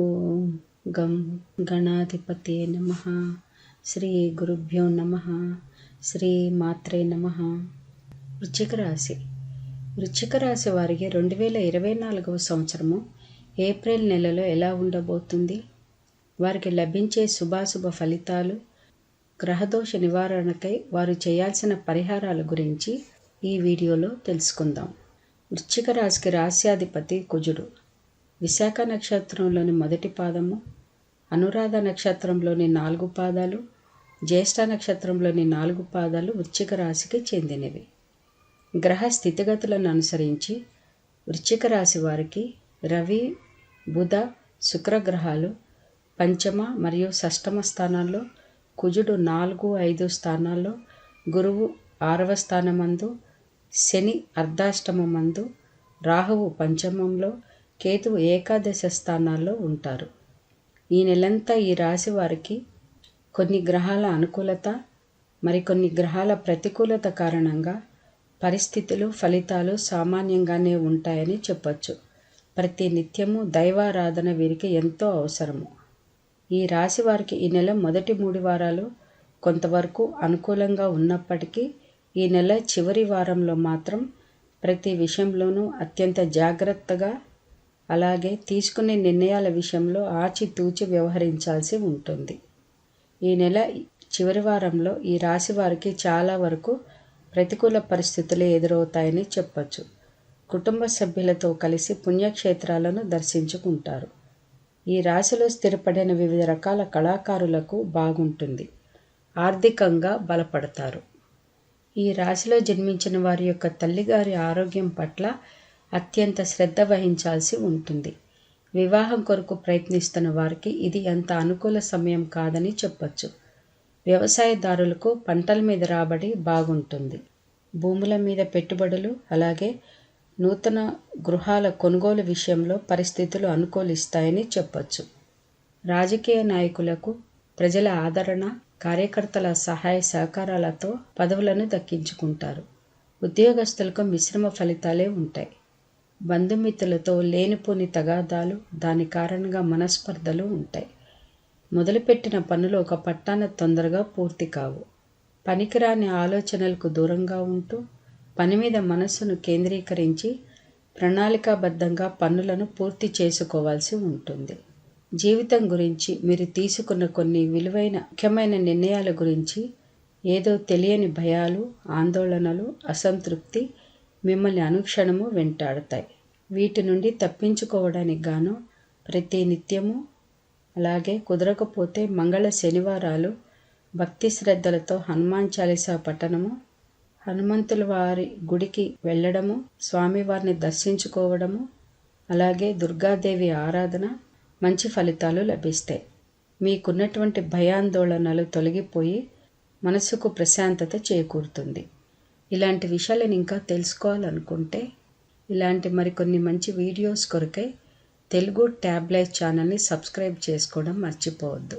ఓం గం గణాధిపతే నమ శ్రీ గురుభ్యో నమ శ్రీ మాత్రే నమ వృచ్చిక రాశి వృచ్చిక రాశి వారికి రెండు వేల ఇరవై నాలుగవ సంవత్సరము ఏప్రిల్ నెలలో ఎలా ఉండబోతుంది? వారికి లభించే శుభాశుభ ఫలితాలు గ్రహదోష నివారణకై వారు చేయాల్సిన పరిహారాల గురించి ఈ వీడియోలో తెలుసుకుందాం. వృశ్చిక రాశికి రాశ్యాధిపతి కుజుడు. విశాఖ నక్షత్రంలోని మొదటి పాదము అనురాధ నక్షత్రంలోని నాలుగు పాదాలు జ్యేష్ఠ నక్షత్రంలోని నాలుగు పాదాలు వృశ్చిక రాశికి చెందినవి. గ్రహ స్థితిగతులను అనుసరించి వృశ్చిక రాశి వారికి రవి బుధ శుక్రగ్రహాలు పంచమ మరియు షష్టమ స్థానాల్లో కుజుడు నాలుగు ఐదు స్థానాల్లో గురువు ఆరవ స్థానమందు శని అర్ధాష్టమందు రాహువు పంచమంలో కేతువు ఏకాదశ స్థానాల్లో ఉంటారు. ఈ నెలంతా ఈ రాశి వారికి కొన్ని గ్రహాల అనుకూలత మరికొన్ని గ్రహాల ప్రతికూలత కారణంగా పరిస్థితులు ఫలితాలు సామాన్యంగానే ఉంటాయని చెప్పచ్చు. ప్రతి నిత్యము దైవారాధన వీరికి ఎంతో అవసరము. ఈ రాశి వారికి ఈ నెల మొదటి మూడు వారాలు కొంతవరకు అనుకూలంగా ఉన్నప్పటికీ ఈ నెల చివరి వారంలో మాత్రం ప్రతి విషయంలోనూ అత్యంత జాగ్రత్తగా అలాగే తీసుకునే నిర్ణయాల విషయంలో ఆచితూచి వ్యవహరించాల్సి ఉంటుంది. ఈ నెల చివరి వారంలో ఈ రాశి వారికి చాలా వరకు ప్రతికూల పరిస్థితులు ఎదురవుతాయని చెప్పచ్చు. కుటుంబ సభ్యులతో కలిసి పుణ్యక్షేత్రాలను దర్శించుకుంటారు. ఈ రాశిలో స్థిరపడిన వివిధ రకాల కళాకారులకు బాగుంటుంది. ఆర్థికంగా బలపడతారు. ఈ రాశిలో జన్మించిన వారి యొక్క తల్లిగారి ఆరోగ్యం పట్ల అత్యంత శ్రద్ధ వహించాల్సి ఉంటుంది. వివాహం కొరకు ప్రయత్నిస్తున్న వారికి ఇది అంత అనుకూల సమయం కాదని చెప్పచ్చు. వ్యవసాయదారులకు పంటల మీద రాబడి బాగుంటుంది. భూముల మీద పెట్టుబడులు అలాగే నూతన గృహాల కొనుగోలు విషయంలో పరిస్థితులు అనుకూలిస్తాయని చెప్పచ్చు. రాజకీయ నాయకులకు ప్రజల ఆదరణ కార్యకర్తల సహాయ సహకారాలతో పదవులను దక్కించుకుంటారు. ఉద్యోగస్తులకు మిశ్రమ ఫలితాలే ఉంటాయి. బంధుమిత్రులతో లేనిపోని తగాదాలు దాని కారణంగా మనస్పర్ధలు ఉంటాయి. మొదలుపెట్టిన పనులు ఒక పట్టాన తొందరగా పూర్తి కావు. పనికిరాని ఆలోచనలకు దూరంగా ఉంటూ పని మీద మనస్సును కేంద్రీకరించి ప్రణాళికాబద్ధంగా పనులను పూర్తి చేసుకోవాల్సి ఉంటుంది. జీవితం గురించి మీరు తీసుకున్న కొన్ని విలువైన ముఖ్యమైన నిర్ణయాల గురించి ఏదో తెలియని భయాలు ఆందోళనలు అసంతృప్తి మిమ్మల్ని అనుక్షణము వెంటాడతాయి. వీటి నుండి తప్పించుకోవడానికి గాను ప్రతి నిత్యము అలాగే కుదరకపోతే మంగళ శనివారాలు భక్తి శ్రద్ధలతో హనుమాన్ చాలీసా పఠనము హనుమంతుల వారి గుడికి వెళ్ళడము స్వామివారిని దర్శించుకోవడము అలాగే దుర్గాదేవి ఆరాధన మంచి ఫలితాలు లభిస్తాయి. మీకున్నటువంటి భయాందోళనలు తొలగిపోయి మనసుకు ప్రశాంతత చేకూరుతుంది. ఇలాంటి విషయాలను ఇంకా తెలుసుకోవాలనుకుంటే ఇలాంటి మరికొన్ని మంచి వీడియోస్ కొరకై తెలుగు ట్యాబ్లెట్ ఛానల్ని సబ్స్క్రైబ్ చేసుకోవడం మర్చిపోవద్దు.